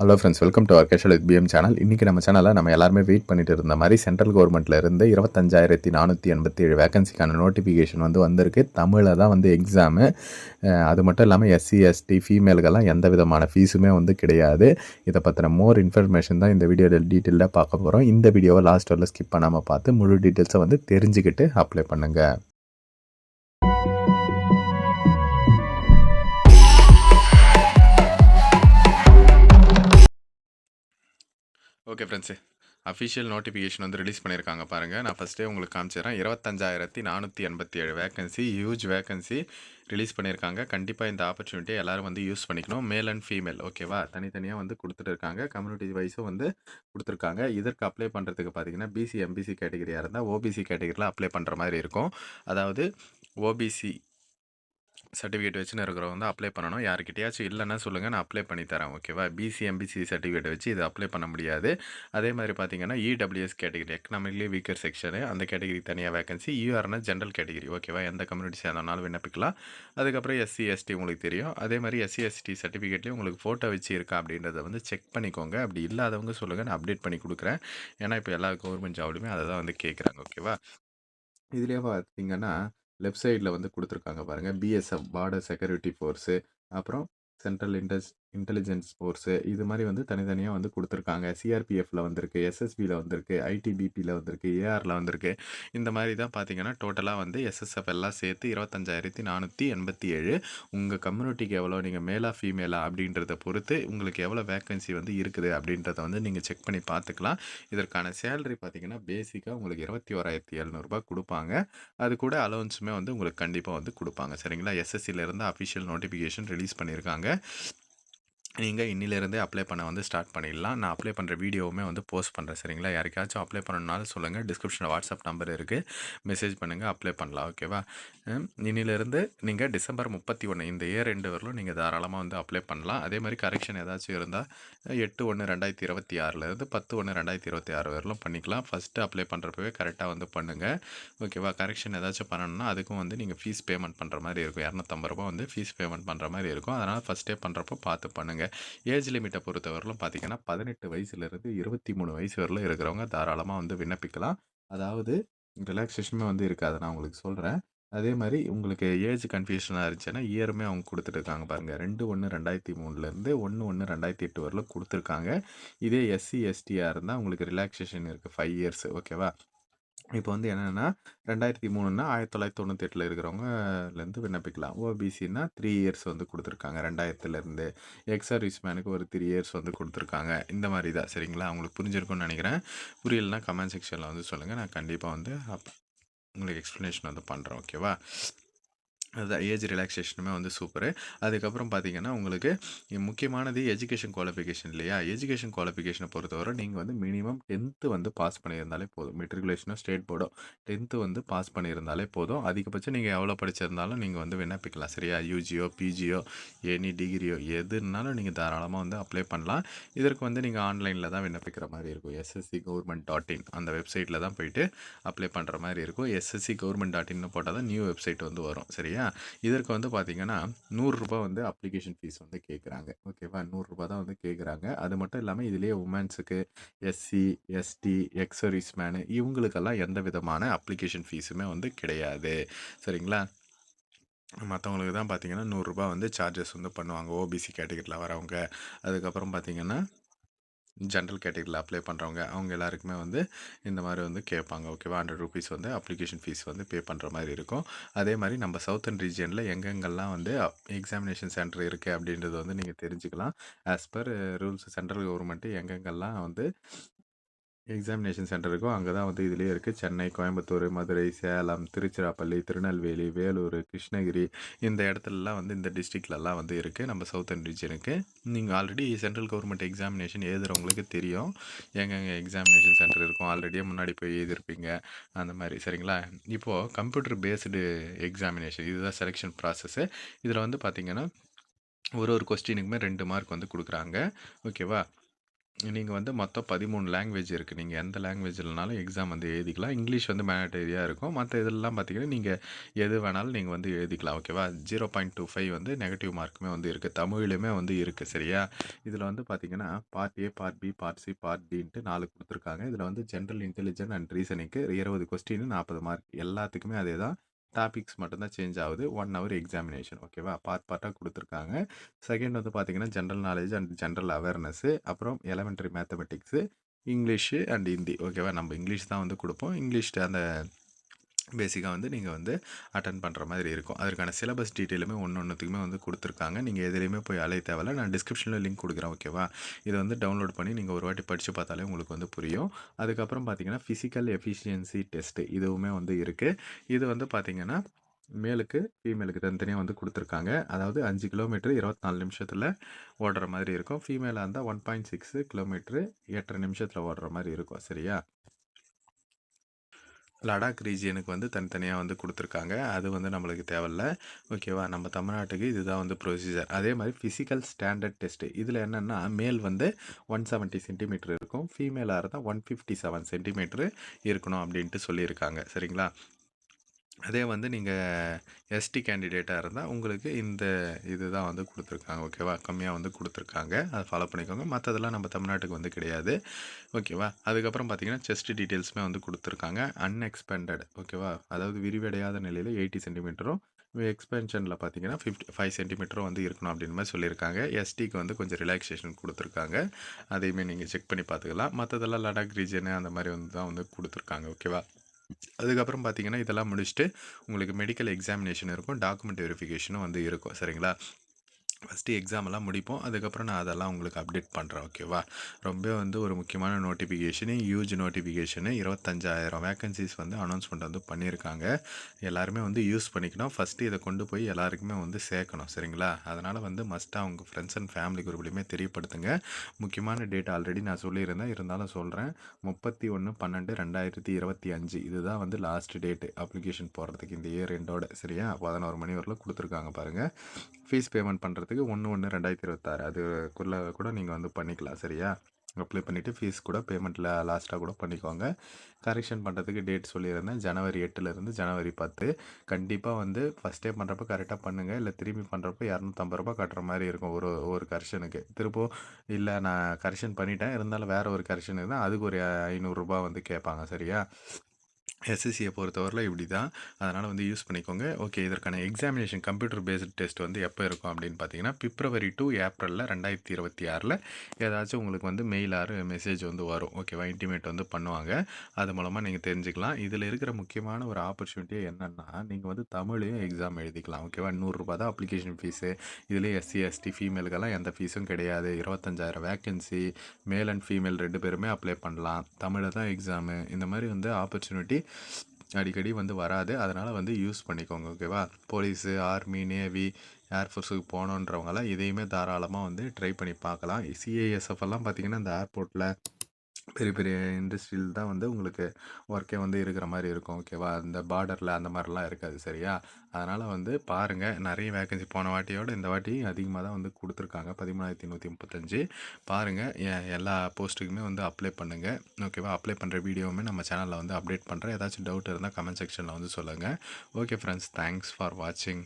Hello friends welcome to our casual with PM channel இன்றைக்கி நம்ம சேனலில் நம்ம எல்லாருமே வெயிட் பண்ணிட்டு இருந்த மாதிரி சென்ட்ரல் கவர்மெண்ட்டில் இருந்து இருபத்தஞ்சாயிரத்தி நானூற்றி எண்பத்தி ஏழு வேகன்சிக்கான நோட்டிஃபிகேஷன் வந்து வந்திருக்கு. தமிழில் தான் வந்து எக்ஸாமு அது மட்டும் இல்லாமல் எஸ்சி எஸ்டி ஃபீமேலுக்கெல்லாம் எந்த விதமான ஃபீஸுமே வந்து கிடையாது. இதை பற்றின மோர் இன்ஃபர்மேஷன் தான் இந்த வீடியோவில் டீட்டெயிலாக பார்க்க போகிறோம் இந்த வீடியோவை லாஸ்ட் வரல ஸ்கிப் பண்ணாமல் பார்த்து முழு டீட்டெயில்ஸை வந்து தெரிஞ்சுக்கிட்டு அப்ளை பண்ணுங்கள் ஓகே ஃப்ரெண்ட்ஸு அஃபிஷியல் நோட்டிஃபிகேஷன் வந்து ரிலீஸ் பண்ணியிருக்காங்க பாருங்கள் நான் ஃபஸ்ட்டே உங்களுக்கு காமிச்சிடுறேன். இருபத்தஞ்சாயிரத்தி நானூற்றி எண்பத்தி ஏழு வேகன்சி ஹியூஜ் வேகன்சி ரிலீஸ் பண்ணியிருக்காங்க. கண்டிப்பாக இந்த ஆப்பர்ச்சுனிட்டியை எல்லோரும் வந்து யூஸ் பண்ணிக்கணும். மேல் அண்ட் ஃபீமேல் ஓகேவா தனித்தனியாக வந்து கொடுத்துட்டு இருக்காங்க கம்யூனிட்டி வைஸும் வந்து கொடுத்துருக்காங்க. இதற்கு அப்ளை பண்ணுறதுக்கு பார்த்தீங்கன்னா பிசி எம்பிசி கேட்டகரியாக இருந்தால் ஓபிசி கேட்டகரியில் அப்ளை பண்ணுற மாதிரி இருக்கும். அதாவது ஓபிசி சர்டிஃபிகேட் வச்சுன்னு இருக்கிறவங்க வந்து அப்ளை பண்ணணும். யார்கிட்டயாச்சும் இல்லைன்னா சொல்லுங்கள் நான் அப்ளை பண்ணி தரேன். ஓகேவா பிசி எம்பிசி சர்டிஃபிகேட் வச்சு இது அப்ளை பண்ண முடியாது. அதே மாதிரி பார்த்தீங்கன்னா EWS category economically weaker section அந்த கேட்டகரி தனியாக வேகன்சி யூஆர்னா ஜென்ரல் கேட்டகரி. ஓகேவா எந்த கம்யூனிட்டி சேர்ந்தனாலும் விண்ணப்பிக்கலாம். அதுக்கப்புறம் எஸ்சி எஸ்டி உங்களுக்கு தெரியும். அதே மாதிரி எஸ்சி எஸ்டி சர்டிஃபிகேட்லேயும் உங்களுக்கு ஃபோட்டோ வச்சு இருக்கா அப்படின்றத வந்து செக் பண்ணிக்கோங்க. அப்படி இல்லாதவங்க சொல்லுங்கள் நான் அப்டேட் பண்ணி கொடுக்குறேன். ஏன்னா இப்போ எல்லா கவர்மெண்ட் ஜாப்லையுமே அதை தான் வந்து கேட்குறாங்க. ஓகேவா இதுலேயே பார்த்தீங்கன்னா லெஃப்ட் சைடில் வந்து கொடுத்துருக்காங்க பாருங்கள் பிஎஸ்எஃப் பார்டர் செக்யூரிட்டி ஃபோர்ஸு அப்புறம் சென்ட்ரல் இன்டெஸ் இன்டெலிஜென்ஸ் ஃபோர்ஸு இது மாதிரி வந்து தனித்தனியாக வந்து கொடுத்துருக்காங்க. சிஆர்பிஎஃப்பில் வந்திருக்கு எஸ்எஸ்பியில் வந்திருக்கு ஐடிபிபியில் வந்திருக்கு ஏஆரில் வந்திருக்கு. இந்த மாதிரி தான் பார்த்தீங்கன்னா டோட்டலாக வந்து எஸ்எஸ்எஃப் எல்லாம் சேர்த்து இருபத்தஞ்சாயிரத்தி நானூற்றி எண்பத்தி ஏழு. உங்கள் கம்யூனிட்டிக்கு எவ்வளோ நீங்கள் மேலா ஃபீமேலா அப்படின்றத பொறுத்து உங்களுக்கு எவ்வளோ வேக்கன்சி வந்து இருக்குது அப்படின்றத வந்து நீங்கள் செக் பண்ணி பார்த்துக்கலாம் இதற்கான சேலரி பார்த்தீங்கன்னா பேசிக்காக உங்களுக்கு இருபத்தி ஓராயிரத்தி எழுநூறுபா கொடுப்பாங்க. அது கூட அலவன்ஸுமே வந்து உங்களுக்கு கண்டிப்பாக வந்து கொடுப்பாங்க. சரிங்களா? எஸ்எஸ்சியிலேருந்து அஃபிஷியல் நோட்டிஃபிகேஷன் ரிலீஸ் பண்ணியிருக்காங்க நீங்கள் இன்னிலேருந்தே அப்ளை பண்ண வந்து ஸ்டார்ட் பண்ணிடலாம். நான் அப்ளை பண்ணுற வீடியோவுமே வந்து போஸ்ட் பண்ணுறேன் சரிங்களா? யாருக்காச்சும் அப்ளை பண்ணணுனாலும் சொல்லுங்கள் டிஸ்கிரிப்ஷனில் வாட்ஸ்அப் நம்பர் இருக்குது மெசேஜ் பண்ணுங்கள் அப்ளை பண்ணலாம் ஓகேவா இன்னிலேருந்து நீங்கள் டிசம்பர் முப்பத்தி ஒன்று இந்த இயர் ரெண்டு வரலும் நீங்கள் தாராளமாக வந்து அப்ளை பண்ணலாம். அதே மாதிரி கரெக்ஷன் ஏதாச்சும் இருந்தால் எட்டு ஒன்று ரெண்டாயிரத்தி இருபத்தி ஆறுலேருந்து பத்து ஒன்று ரெண்டாயிரத்தி இருபத்தி ஆறு வரலும் பண்ணிக்கலாம். ஃபஸ்ட்டு அப்ளை பண்ணுறப்பவே கரெக்டாக வந்து பண்ணுங்கள் ஓகேவா கரெக்ஷன் ஏதாச்சும் பண்ணணும்னா அதுக்கும் வந்து நீங்கள் ஃபீஸ் பேமெண்ட் பண்ணுற மாதிரி இருக்கும். இரநூத்தம்பது ரூபா வந்து ஃபீஸ் பேமெண்ட் பண்ணுற மாதிரி இருக்கும். அதனால் ஃபஸ்ட்டே பண்ணுறப்போ பார்த்து பண்ணுங்கள் ஏஜ் லிமிட்டை பொறுத்தவரையிலும் பார்த்தீங்கன்னா பதினெட்டு வயசுலேருந்து இருபத்தி மூணு வயசு வரலும் இருக்கிறவங்க தாராளமாக வந்து விண்ணப்பிக்கலாம். அதாவது ரிலாக்ஸேஷனுமே வந்து இருக்காது. நான் உங்களுக்கு சொல்கிறேன் அதே மாதிரி உங்களுக்கு ஏஜ் கன்ஃபியூஷனாக இருந்துச்சுன்னா இயருமே அவங்க கொடுத்துட்ருக்காங்க பாருங்கள் ரெண்டு ஒன்று ரெண்டாயிரத்தி மூணுலேருந்து ஒன்று ஒன்று ரெண்டாயிரத்தி எட்டு வரலும் கொடுத்துருக்காங்க இதே எஸ்சி எஸ்டியாக இருந்தால் உங்களுக்கு ரிலாக்ஸேஷன் இருக்குது ஃபைவ் இயர்ஸ் ஓகேவா இப்போ வந்து என்னென்னா ரெண்டாயிரத்தி மூணுன்னா ஆயிரத்தி தொள்ளாயிரத்தி தொண்ணூற்றி எட்டில் இருக்கிறவங்கலேருந்து விண்ணப்பிக்கலாம். ஓபிசின்னா த்ரீ இயர்ஸ் வந்து கொடுத்துருக்காங்க. ரெண்டாயிரத்துலேருந்து எக்ஸ் சர்வீஸ் மேனுக்கு ஒரு த்ரீ இயர்ஸ் வந்து கொடுத்துருக்காங்க. இந்த மாதிரி தான். சரிங்களா? அவங்களுக்கு புரிஞ்சிருக்கும்னு நினைக்கிறேன். புரியலன்னா கமெண்ட் செக்ஷனில் வந்து சொல்லுங்கள் நான் கண்டிப்பாக வந்து உங்களுக்கு எக்ஸ்ப்ளனேஷன் வந்து பண்ணுறேன் ஓகேவா அதுதான் ஏஜ் ரிலாக்ஸேஷனுமே வந்து சூப்பரு அதுக்கப்புறம் பார்த்தீங்கன்னா உங்களுக்கு முக்கியமானது எஜுகேஷன் குவாலிஃபிகேஷன் இல்லையா? எஜுகேஷன் குவாலிஃபிகேஷனை பொறுத்தவரை நீங்கள் வந்து மினிமம் டென்த்து வந்து பாஸ் பண்ணியிருந்தாலே போதும். மெட்ரிகுலேஷனோ ஸ்டேட் போர்டோ டென்த்து வந்து பாஸ் பண்ணியிருந்தாலே போதும். அதிகபட்சம் நீங்கள் எவ்வளோ படிச்சிருந்தாலும் நீங்கள் வந்து விண்ணப்பிக்கலாம் சரியா? யூஜியோ பிஜியோ எனி டிகிரியோ எதுனாலும் நீங்கள் தாராளமாக வந்து அப்ளை பண்ணலாம். இதற்கு வந்து நீங்கள் ஆன்லைனில் தான் விண்ணப்பிக்கிற மாதிரி இருக்கும். எஸ்எஸ்சி கவர்மெண்ட் டாட் இன் அந்த வெப்சைட்டில் தான் போயிட்டு அப்ளை பண்ணுற மாதிரி இருக்கும். எஸ்எஸ்சி கவர்மெண்ட் டாட் இன்னு போட்டால் தான் நியூ வெப்சைட் வந்து வரும் சரியா? இதற்கு வந்து பார்த்திங்கன்னா நூறுரூபா வந்து அப்ளிகேஷன் ஃபீஸ் வந்து கேட்குறாங்க ஓகேவா நூறுரூபா தான் வந்து கேட்குறாங்க அது மட்டும் இல்லாமல் இதுலேயே உமன்ஸுக்கு எஸ்சி எஸ்டி எக்ஸரிஸ் மேனு இவங்களுக்கெல்லாம் எந்த விதமான அப்ளிகேஷன் ஃபீஸுமே வந்து கிடையாது. சரிங்களா? மற்றவங்களுக்கு தான் பார்த்திங்கன்னா நூறுரூபா வந்து சார்ஜஸ் வந்து பண்ணுவாங்க. ஓபிசி கேட்டகரியில் வரவங்க. அதுக்கப்புறம் பார்த்திங்கன்னா ஜென்ரல் கேட்டகரியில் அப்ளை பண்ணுறவங்க அவங்க எல்லாருக்குமே வந்து இந்த மாதிரி வந்து கேட்பாங்க ஓகேவா ஹண்ட்ரட் ருபீஸ் வந்து அப்ளிகேஷன் ஃபீஸ் வந்து பே பண்ணுற மாதிரி இருக்கும். அதே மாதிரி நம்ம சவுத்தன் ரீஜியனில் எங்கெங்கெல்லாம் வந்து எக்ஸாமினேஷன் சென்டர் இருக்குது அப்படின்றது வந்து நீங்கள் தெரிஞ்சுக்கலாம். As per rules central government எங்கெங்கெல்லாம் வந்து எக்ஸாமினேஷன் சென்டர் இருக்கோ அங்கே தான் வந்து இதுலேயே இருக்குது சென்னை கோயம்புத்தூர் மதுரை சேலம் திருச்சிராப்பள்ளி திருநெல்வேலி வேலூர் கிருஷ்ணகிரி இந்த இடத்துலலாம் வந்து இந்த டிஸ்ட்ரிக்ட்லலாம் வந்து இருக்குது நம்ம சவுத்தர்ன் ரீஜனுக்கு நீங்கள் ஆல்ரெடி சென்ட்ரல் கவர்மெண்ட் எக்ஸாமினேஷன் எழுதுறவங்களுக்கு தெரியும். எங்கெங்கே எக்ஸாமினேஷன் சென்டர் இருக்கும். ஆல்ரெடியே முன்னாடி போய் எழுதிருப்பீங்க. அந்த மாதிரி. சரிங்களா? இப்போது கம்ப்யூட்டர் பேஸ்டு எக்ஸாமினேஷன் இதுதான் செலெக்ஷன் ப்ராசஸ்ஸு இதில் வந்து பார்த்திங்கன்னா ஒரு ஒரு கொஸ்டினுக்குமே ரெண்டு மார்க் வந்து கொடுக்குறாங்க. ஓகேவா நீங்கள் வந்து மொத்தம் பதிமூணு லாங்குவேஜ் இருக்குது நீங்கள் எந்த லாங்குவேஜ்லனாலும் எக்ஸாம் வந்து எழுதிக்கலாம். இங்கிலீஷ் வந்து மேண்டேரியாக இருக்கும். மற்ற இதெல்லாம் பார்த்தீங்கன்னா நீங்கள் எது வேணாலும் நீங்கள் வந்து எழுதிக்கலாம். ஓகேவா ஜீரோ பாயிண்ட் டூ ஃபைவ் வந்து நெகட்டிவ் மார்க்குமே வந்து இருக்குது தமிழ்லையுமே வந்து இருக்குது சரியா? இதில் வந்து பார்த்தீங்கன்னா part A part B part C part டின்ட்டு நாலு கொடுத்துருக்காங்க. இதில் வந்து ஜென்ரல் இன்டெலிஜென்ட் அண்ட் ரீசனிங்க்கு இருபது கொஸ்டின் நாற்பது மார்க் எல்லாத்துக்குமே அதே தான் டாபிக்ஸ் மட்டும்தான் சேஞ்ச் ஆகுது. ஒன் ஹவர் எக்ஸாமினேஷன் ஓகேவா பார்ட் பார்ட்டாக கொடுத்துருக்காங்க. செகண்ட் வந்து பார்த்தீங்கன்னா general knowledge and general awareness அப்புறம் elementary mathematics English and Hindi ஓகேவா நம்ம இங்கிலீஷ் தான் வந்து கொடுப்போம். இங்கிலீஷ் அந்த பேசிக்காக வந்து நீங்கள் வந்து அட்டன் பண்ணுற மாதிரி இருக்கும். அதற்கான சிலபஸ் டீட்டெயிலுமே ஒன்று ஒன்றுத்துக்குமே வந்து கொடுத்துருக்காங்க. நீங்கள் எதுலேயுமே போய் அலைய தேவையில்ல. நான் டிஸ்கிரிப்ஷனில் லிங்க் கொடுக்குறேன் ஓகேவா இதை வந்து டவுன்லோட் பண்ணி நீங்கள் ஒரு வாட்டி படித்து பார்த்தாலே உங்களுக்கு வந்து புரியும். அதுக்கப்புறம் பார்த்தீங்கன்னா ஃபிசிக்கல் எஃபிஷியன்சி டெஸ்ட் இதுவுமே வந்து இருக்குது இது வந்து பார்த்தீங்கன்னா மேலுக்கு ஃபீமேலுக்கு தனித்தனியாக வந்து கொடுத்துருக்காங்க. அதாவது அஞ்சு கிலோமீட்டர் இருபத்தி நாலு நிமிஷத்தில் ஓடுற மாதிரி இருக்கும். ஃபீமேலாக இருந்தால் ஒன் பாயிண்ட் சிக்ஸு கிலோமீட்ரு எட்டரை நிமிஷத்தில் ஓடுற மாதிரி இருக்கும். சரியா? லடாக் ரீஜியனுக்கு வந்து தனித்தனியாக வந்து கொடுத்துருக்காங்க. அது வந்து நம்மளுக்கு தேவையில்ல. ஓகேவா நம்ம தமிழ்நாட்டுக்கு இதுதான் வந்து ப்ரொசீஜர் அதே மாதிரி ஃபிசிக்கல் ஸ்டாண்டர்ட் டெஸ்ட்டு இதில் என்னென்னா மேல் வந்து ஒன் செவன்ட்டி சென்டிமீட்டர் இருக்கும். ஃபீமேலாக இருந்தால் ஒன் ஃபிஃப்டி செவன் சென்டிமீட்ரு இருக்கணும் அப்படின்ட்டு சொல்லியிருக்காங்க. சரிங்களா? அதே வந்து நீங்கள் எஸ்டி கேண்டிடேட்டாக இருந்தால் உங்களுக்கு இந்த இது தான் வந்து கொடுத்துருக்காங்க. ஓகேவா கம்மியாக வந்து கொடுத்துருக்காங்க. அதை ஃபாலோ பண்ணிக்கோங்க. மற்றதெல்லாம் நம்ம தமிழ்நாட்டுக்கு வந்து கிடையாது. ஓகேவா அதுக்கப்புறம் பார்த்தீங்கன்னா செஸ்ட் டீட்டெயில்ஸுமே வந்து கொடுத்துருக்காங்க. அன்எக்ஸ்பெண்டட் ஓகேவா அதாவது விரிவடையாத நிலையில் எயிட்டி சென்டிமீட்டரும் எக்ஸ்பென்ஷனில் பார்த்தீங்கன்னா ஃபிஃப்டி ஃபைவ் சென்டிமீட்டரும் வந்து இருக்கணும் அப்படின்னு மாதிரி சொல்லியிருக்காங்க. எஸ்டிக்கு வந்து கொஞ்சம் ரிலாக்ஸேஷன் கொடுத்துருக்காங்க. அதையுமே நீங்கள் செக் பண்ணி பார்த்துக்கலாம் மற்றதெல்லாம் லடாக் ரீஜனு அந்த மாதிரி வந்து தான் வந்து கொடுத்துருக்காங்க. ஓகேவா அதுக்கப்புறம் பார்த்தீங்கன்னா இதெல்லாம் முடிச்சுட்டு உங்களுக்கு மெடிக்கல் எக்ஸாமினேஷன் இருக்கும் டாக்குமெண்ட் வெரிஃபிகேஷனும் வந்து இருக்கும். சரிங்களா? ஃபஸ்ட்டு எக்ஸாமெல்லாம் முடிப்போம். அதுக்கப்புறம் நான் அதெல்லாம் உங்களுக்கு அப்டேட் பண்ணுறேன் ஓகேவா ரொம்ப வந்து ஒரு முக்கியமான நோட்டிஃபிகேஷனு யூஜ் நோட்டிஃபிகேஷனு இருபத்தஞ்சாயிரம் வேக்கன்சிஸ் வந்து அனௌன்ஸ்மெண்ட் வந்து பண்ணியிருக்காங்க. எல்லாருமே வந்து யூஸ் பண்ணிக்கணும். ஃபஸ்ட்டு இதை கொண்டு போய் எல்லாருக்குமே வந்து சேர்க்கணும் சரிங்களா? அதனால் வந்து மஸ்ட்டாக உங்கள் ஃப்ரெண்ட்ஸ் அண்ட் ஃபேமிலி குரூப்லையுமே தெரியப்படுத்துங்க. முக்கியமான டேட் ஆல்ரெடி நான் சொல்லியிருந்தேன். இருந்தாலும் சொல்கிறேன் முப்பத்தி ஒன்று பன்னெண்டு ரெண்டாயிரத்தி இருபத்தி அஞ்சு. இதுதான் வந்து லாஸ்ட் டேட்டு அப்ளிகேஷன் போடுறதுக்கு இந்த இயர் எண்டோட சரியா? பதினோரு மணி வரலாம் கொடுத்துருக்காங்க பாருங்கள் ஃபீஸ் பேமெண்ட் பண்ணுறது பண்ணுறதுக்கு ஒன்று ஒன்று ரெண்டாயிரத்தி இருபத்தாறு. அதுக்குள்ளே கூட நீங்கள் வந்து பண்ணிக்கலாம் சரியா? அப்ளை பண்ணிவிட்டு ஃபீஸ் கூட பேமெண்ட்டில் லாஸ்ட்டாக கூட பண்ணிக்கோங்க. கரெக்ஷன் பண்ணுறதுக்கு டேட் சொல்லியிருந்தேன். ஜனவரி எட்டுலேருந்து ஜனவரி பத்து. கண்டிப்பாக வந்து ஃபஸ்ட் டே பண்ணுறப்ப கரெக்டாக பண்ணுங்கள் இல்லை திரும்பி பண்ணுறப்ப இரநூத்தம்பது ரூபா கட்டுற மாதிரி இருக்கும் ஒரு ஒரு கரெக்ஷனுக்கு திரும்ப இல்லை நான் கரெக்ஷன் பண்ணிட்டேன். இருந்தாலும் வேறு ஒரு கரெக்ஷன் இருந்தால் அதுக்கு ஒரு ஐநூறுரூபா வந்து கேட்பாங்க சரியா? எஸ்எஸ்சியை பொறுத்தவரையில் இப்படி தான் அதனால் வந்து யூஸ் பண்ணிக்கோங்க. ஓகே இதற்கான எக்ஸாமினேஷன் கம்ப்யூட்டர் பேஸ்டு டெஸ்ட் வந்து எப்போ இருக்கும் அப்படின்னு பார்த்தீங்கன்னா பிப்ரவரி டு ஏப்ரலில் ரெண்டாயிரத்தி இருபத்தி ஆறில் ஏதாச்சும் உங்களுக்கு வந்து மெயில் ஆறு மெசேஜ் வந்து வரும். ஓகேவா இன்டிமேட் வந்து பண்ணுவாங்க. அது மூலமாக நீங்கள் தெரிஞ்சுக்கலாம். இதில் இருக்கிற முக்கியமான ஒரு ஆப்பர்ச்சுனிட்டி என்னென்னா நீங்கள் வந்து தமிழையும் எக்ஸாம் எழுதிக்கலாம். ஓகேவா நூறுரூபா தான் அப்ளிகேஷன் ஃபீஸு இதுலேயே எஸ்சி எஸ்டி ஃபீமேலுக்கெல்லாம் எந்த ஃபீஸும் கிடையாது. இருபத்தஞ்சாயிரம் வேக்கன்சி மேல் அண்ட் ஃபீமேல் ரெண்டு பேருமே அப்ளை பண்ணலாம். தமிழை தான் எக்ஸாமு இந்த மாதிரி வந்து ஆப்பர்ச்சுனிட்டி அடிக்கடி வந்து வராது. அதனால் வந்து யூஸ் பண்ணிக்கோங்க ஓகேவா போலீஸு ஆர்மி நேவி ஏர்ஃபோர்ஸுக்கு போகணுன்றவங்களாம் இதையுமே தாராளமாக வந்து ட்ரை பண்ணி பார்க்கலாம். சிஏஎஸ்எஃப் எல்லாம் பார்த்திங்கன்னா இந்த ஏர்போர்ட்டில் பெரிய பெரிய இண்டஸ்ட்ரியில் தான் வந்து உங்களுக்கு ஒர்க்கே வந்து இருக்கிற மாதிரி இருக்கும். ஓகேவா அந்த பார்டரில் அந்த மாதிரிலாம் இருக்காது சரியா? அதனால் வந்து பாருங்கள் நிறைய வேக்கன்சி போன வாட்டியோட இந்த வாட்டி அதிகமாக தான் வந்து கொடுத்துருக்காங்க. பதிமூணாயிரத்தி நூற்றி முப்பத்தஞ்சு. பாருங்கள் எல்லா போஸ்ட்டுக்குமே வந்து அப்ளை பண்ணுங்கள் ஓகேவா அப்ளை பண்ணுற வீடியோவுமே நம்ம சேனலில் வந்து அப்டேட் பண்ணுறேன் ஏதாச்சும் டவுட் இருந்தால் கமெண்ட் செக்ஷனில் வந்து சொல்லுங்கள் ஓகே ஃப்ரெண்ட்ஸ் தேங்க்ஸ் ஃபார் வாட்சிங்